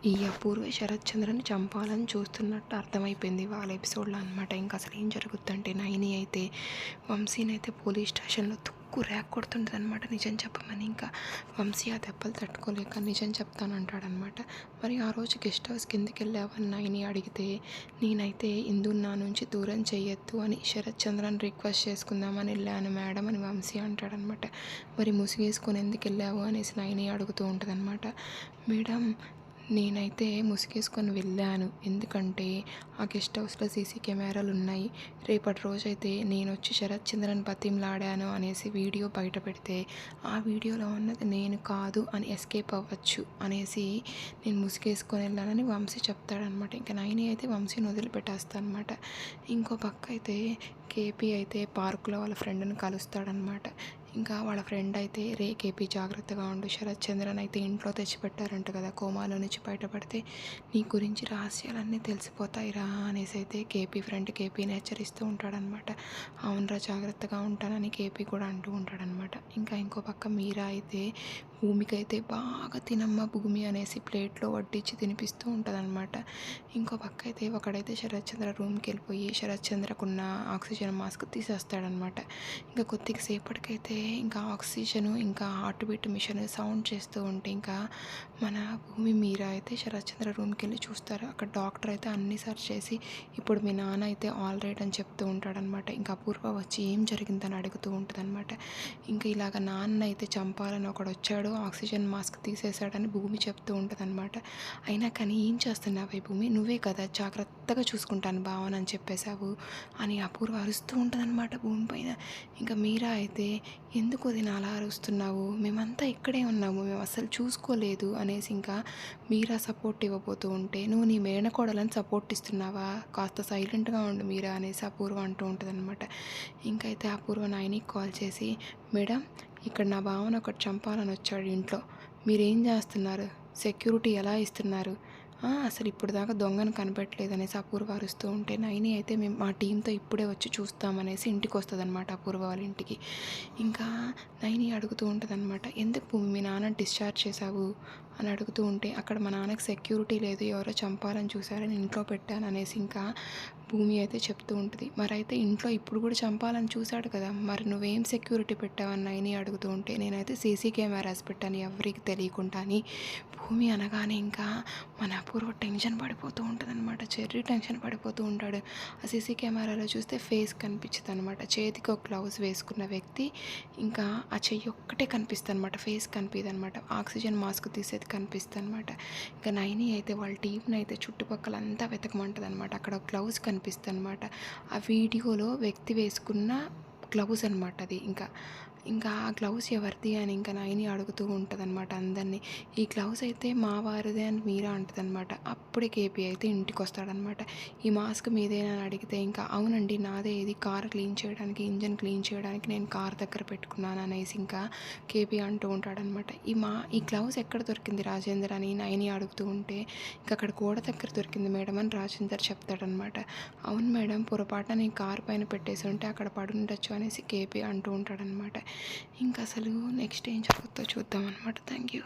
ఈ అపూర్వ శరత్చంద్రని చంపాలని చూస్తున్నట్టు అర్థమైపోయింది వాళ్ళ ఎపిసోడ్లో అనమాట ఇంకా అసలు ఏం జరుగుతుందంటే నైని అయితే వంశీని అయితే పోలీస్ స్టేషన్లో తుక్కు ర్యాక్ కొడుతుంటుంది అనమాట నిజం చెప్పమని ఇంకా వంశీ ఆ దెబ్బలు తట్టుకోలేక నిజం చెప్తానంటాడనమాట మరి ఆ రోజు గెస్ట్ హౌస్ కిందకి వెళ్ళావని నైని అడిగితే నేనైతే ఇందు నా నుంచి దూరం చేయొద్దు అని శరత్చంద్రని రిక్వెస్ట్ చేసుకుందామని వెళ్ళాను మేడం అని వంశీ అంటాడనమాట మరి ముసుగేసుకొని ఎందుకు వెళ్ళావు అనేసి నైని అడుగుతూ ఉంటుంది మేడం నేనైతే ముసుగేసుకొని వెళ్ళాను. ఎందుకంటే ఆ గెస్ట్ హౌస్లో సీసీ కెమెరాలు ఉన్నాయి. రేపటి రోజైతే నేను వచ్చి శరత్ చంద్రన్ బతిమ్లాడాను అనేసి వీడియో బయట పెడితే ఆ వీడియోలో ఉన్నది నేను కాదు అని ఎస్కేప్ అవ్వచ్చు అనేసి నేను ముసుగేసుకొని వెళ్ళానని వంశీ చెప్తాడనమాట ఇంకా నైని అయితే వంశీని వదిలిపెట్టేస్తా అనమాట ఇంకో పక్క అయితే కేపీ అయితే పార్కులో వాళ్ళ ఫ్రెండ్ని కలుస్తాడనమాట ఇంకా వాళ్ళ ఫ్రెండ్ అయితే రే కేపీ జాగ్రత్తగా ఉండు శరత్ చంద్రన్ అయితే ఇంట్లో తెచ్చిపెట్టారంట కదా కోమాలో నుంచి బయటపడితే నీ గురించి రహస్యాలన్నీ తెలిసిపోతాయిరా అనేసి అయితే కేపీ ఫ్రెండ్ కేపీని హెచ్చరిస్తూ ఉంటాడనమాట అవునరా జాగ్రత్తగా ఉంటానని కేపీ కూడా అంటూ ఉంటాడనమాట ఇంకా ఇంకో పక్క మీరా అయితే భూమికైతే బాగా తినమ్మ భూమి అనేసి ప్లేట్లో వడ్డించి తినిపిస్తూ ఉంటుందన్నమాట. ఇంకో పక్క అయితే ఒకడైతే శరత్ చంద్ర రూమ్కి వెళ్ళిపోయి శరత్ చంద్రకున్న ఆక్సిజన్ మాస్క్ తీసేస్తాడనమాట ఇంకా కొద్దిగా సేపటికైతే ఇంకా ఆక్సిజను ఇంకా హార్ట్ బీట్ మిషన్ సౌండ్ చేస్తూ ఉంటే ఇంకా మన భూమి మీరా అయితే శరత్చంద్ర రూమ్కి వెళ్ళి చూస్తారు? అక్కడ డాక్టర్ అయితే అన్ని సర్చ్ చేసి ఇప్పుడు మీ నాన్న అయితే ఆల్ రైట్ అని చెప్తూ ఉంటాడనమాట. ఇంకా అపూర్వ వచ్చి ఏం జరిగిందని అడుగుతూ ఉంటుందన్నమాట ఇంకా ఇలాగ నాన్న అయితే చంపాలని ఒకడు వచ్చాడు ఆక్సిజన్ మాస్క్ తీసేశాడని భూమి చెప్తూ ఉంటుందన్నమాట అయినా కానీ ఏం చేస్తున్నావు భూమి? నువ్వే కదా జాగ్రత్తగా చూసుకుంటాను భావన అని చెప్పేశావు అని అపూర్వ అరుస్తూ ఉంటుందన్నమాట భూమి పైన. ఇంకా మీరా అయితే ఎందుకు అది అలా అరుస్తున్నావు? మేమంతా ఇక్కడే ఉన్నాము మేము అసలు చూసుకోలేదు అని అనేసి ఇంకా మీరా సపోర్ట్ ఇవ్వబోతూ ఉంటే నువ్వు నీ మేనకోడలని సపోర్ట్ ఇస్తున్నావా? కాస్త సైలెంట్గా ఉండు మీరా అనేసి అపూర్వ అంటూ ఉంటుంది అనమాట ఇంకైతే అపూర్వ నాయనికి కాల్ చేసి మేడం ఇక్కడ నా భావన ఒకటి చంపాలని వచ్చాడు ఇంట్లో. మీరేం చేస్తున్నారు? సెక్యూరిటీ ఎలా ఇస్తున్నారు? అసలు ఇప్పుడు దాకా దొంగను కనిపెట్టలేదు అనేసి అపూర్వ అరుస్తూ ఉంటే నైని అయితే మేము మా టీంతో ఇప్పుడే వచ్చి చూస్తామనేసి ఇంటికి వస్తుంది అనమాట అపూర్వ వాళ్ళ ఇంటికి. ఇంకా నైని అడుగుతూ ఉంటుంది అనమాట ఎందుకు భూమి మీ నాన్న డిశ్చార్జ్ చేశావు? అని అడుగుతూ ఉంటే అక్కడ మా నాన్నకి సెక్యూరిటీ లేదు ఎవరో చంపాలని చూసారని ఇంట్లో పెట్టాను అనేసి ఇంకా భూమి అయితే చెప్తూ ఉంటుంది. మరి అయితే ఇంట్లో ఇప్పుడు కూడా చంపాలని చూశాడు కదా మరి నువ్వేం సెక్యూరిటీ పెట్టావని నైని అడుగుతూ ఉంటే నేనైతే సీసీ కెమెరాస్ పెట్టాను ఎవరికి తెలియకుండా అని. భూమి అనగానే ఇంకా మన అపూర్వ టెన్షన్ పడిపోతూ ఉంటుంది అనమాట చెర్రీ టెన్షన్ పడిపోతూ ఉంటాడు. ఆ సీసీ కెమెరాలో చూస్తే ఫేస్ కనిపించదు అనమాట చేతికి ఒక గ్లౌజ్ వేసుకున్న వ్యక్తి ఇంకా ఆ చెయ్యి ఒక్కటే కనిపిస్తుంది అనమాట ఫేస్ కనిపిదు అనమాట ఆక్సిజన్ మాస్క్ తీసేది కనిపిస్తుంది అనమాట ఇంకా నైని అయితే వాళ్ళ టీంని అయితే చుట్టుపక్కల అంతా వెతకమంటుంది అనమాట అక్కడ గ్లౌజ్ కనిపిస్తుంది అనమాట ఆ వీడియోలో వ్యక్తి వేసుకున్న గ్లౌజ్ అనమాట అది. ఇంకా ఇంకా ఆ గ్లౌస్ ఎవరిది అని ఇంకా నైని అడుగుతూ ఉంటుంది అనమాట అందరినీ. ఈ గ్లౌస్ అయితే మా వారిదే అని మీరా అంటుంది అనమాట అప్పుడే కేపీ అయితే ఇంటికి వస్తాడనమాట ఈ మాస్క్ మీదేనా అని అడిగితే ఇంకా అవునండి నాదే ఇది కార్ క్లీన్ చేయడానికి ఇంజన్ క్లీన్ చేయడానికి నేను కార్ దగ్గర పెట్టుకున్నాను అనేసి ఇంకా కేపీ అంటూ ఉంటాడనమాట ఈ మా ఈ గ్లౌస్ ఎక్కడ దొరికింది రాజేందర్ అని నైని అడుగుతూ ఉంటే ఇంకా అక్కడ గోడ దగ్గర దొరికింది మేడం అని రాజేందర్ చెప్తాడనమాట అవును మేడం పొరపాటున నేను కార్ పైన పెట్టేసి ఉంటే అక్కడ పడి ఉండొచ్చు అనేసి కేపీ అంటూ ఉంటాడనమాట ఇంకా అసలు నెక్స్ట్ ఏం జరుగుతుందో చూద్దాం అనమాట థ్యాంక్ యూ